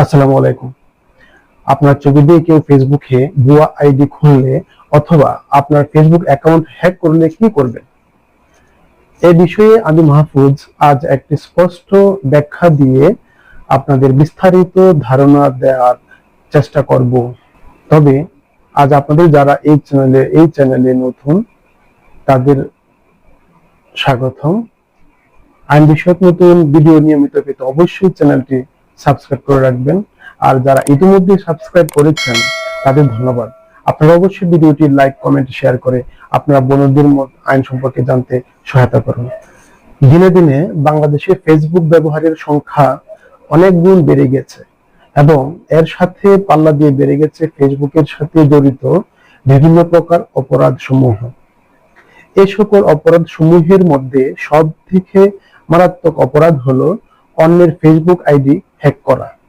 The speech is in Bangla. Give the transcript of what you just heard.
আসসালামু আলাইকুম। আপনার ছবি দিয়ে কেউ ফেসবুকে ভুয়া আইডি খুললে অথবা আপনার ফেসবুক অ্যাকাউন্ট হ্যাক করলে কি করবেন? এ বিষয়ে আমি মাহফুজ আজ একটি স্পষ্ট ব্যাখ্যা দিয়ে আপনাদের বিস্তারিত ধারণা দেওয়ার চেষ্টা করব। তবে আজ আপনাদের যারা এই চ্যানেলে এই চ্যানেলে নতুন, তাদের স্বাগতম। আইন বিষয়ক নতুন, ভিডিও নিয়মিত পেতে অবশ্যই চ্যানেলটি সাবস্ক্রাইব করে রাখবেন। আর যারা ইতিমধ্যে সাবস্ক্রাইব করেছেন, তাদের ধন্যবাদ। আপনারা অবশ্যই ভিডিওটি লাইক কমেন্ট শেয়ার করে আপনারা বন্ধুদের মত- আইন সম্পর্কে জানতে সহায়তা করুন। দিনে দিনে বাংলাদেশে ফেসবুক ব্যবহারের সংখ্যা অনেক গুণ বেড়ে গেছে এবং এর সাথে পাল্লা দিয়ে বেড়ে গেছে ফেসবুকের সাথে জড়িত বিভিন্ন প্রকার অপরাধ সমূহ এই সকল অপরাধ সমূহের মধ্যে সব থেকে মারাত্মক অপরাধ হলো অন্যের ফেসবুক আইডি হ্যাক করা।